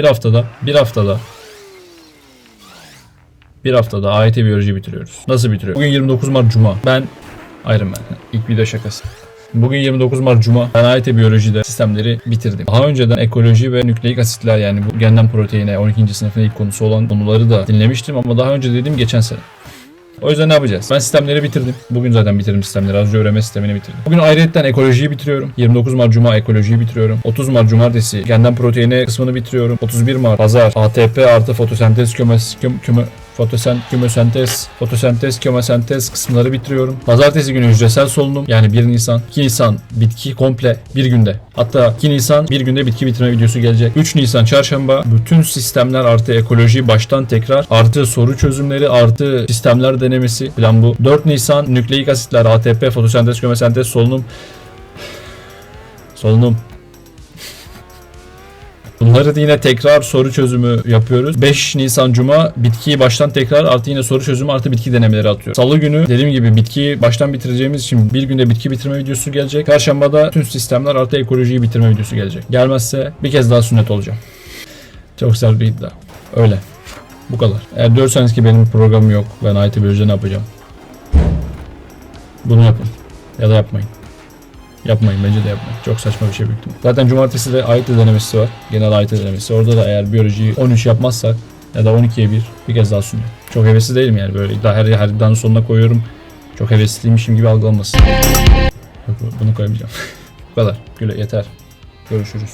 Bir haftada, bir haftada bir haftada AYT biyoloji bitiriyoruz. Nasıl bitiriyoruz? Bugün 29 Mart Cuma. Ben Iron Man. İlk video şakası. Bugün 29 Mart Cuma. Ben AYT biyolojide sistemleri bitirdim. Daha önceden ekoloji ve nükleik asitler yani bu genden proteine 12. sınıfın ilk konusu olan konuları da dinlemiştim ama daha önce dediğim geçen sene. O yüzden ne yapacağız? Ben sistemleri bitirdim. Bugün zaten bitirdim sistemleri. Az önce öğrenme sistemini bitirdim. Bugün ayrıyetten ekolojiyi bitiriyorum. 29 Mart Cuma ekolojiyi bitiriyorum. 30 Mart Cumartesi genden proteine kısmını bitiriyorum. 31 Mart Pazar ATP artı fotosentez kömes küm, fotosen, kümosentez, fotosentez, kümosentez kısımları bitiriyorum. Pazartesi günü hücresel solunum yani 1 Nisan, 2 Nisan bitki komple bir günde. Hatta 2 Nisan bir günde bitki bitirme videosu gelecek. 3 Nisan çarşamba bütün sistemler artı ekoloji baştan tekrar artı soru çözümleri artı sistemler denemesi plan bu. 4 Nisan nükleik asitler ATP, fotosentez, kümosentez, solunum. Solunum. Bunları da yine tekrar soru çözümü yapıyoruz. 5 Nisan Cuma bitkiyi baştan tekrar artı yine soru çözümü artı bitki denemeleri atıyoruz. Salı günü dediğim gibi bitkiyi baştan bitireceğimiz için bir günde bitki bitirme videosu gelecek. Perşembede tüm sistemler artı ekolojiyi bitirme videosu gelecek. Gelmezse bir kez daha sünnet olacağım. Çok sert bir iddia. Öyle. Bu kadar. Eğer diyorsanız ki benim programım yok. Ben IT biyolojide ne yapacağım? Bunu yapın. Ya da yapmayın. Yapmayın bence de yapmayın. Çok saçma bir şey büyüktüm. Zaten cumartesi de AYT denemesi var. Genel AYT denemesi. Orada da eğer biyolojiyi 13 yapmazsak ya da 12'ye 1 bir kez daha sunuyor. Çok hevesli değilim yani böyle daha her, her danın sonuna koyuyorum. Çok hevesliymişim gibi algılanmasın. Yok bunu koyamayacağım. Bu kadar. Güle yeter. Görüşürüz.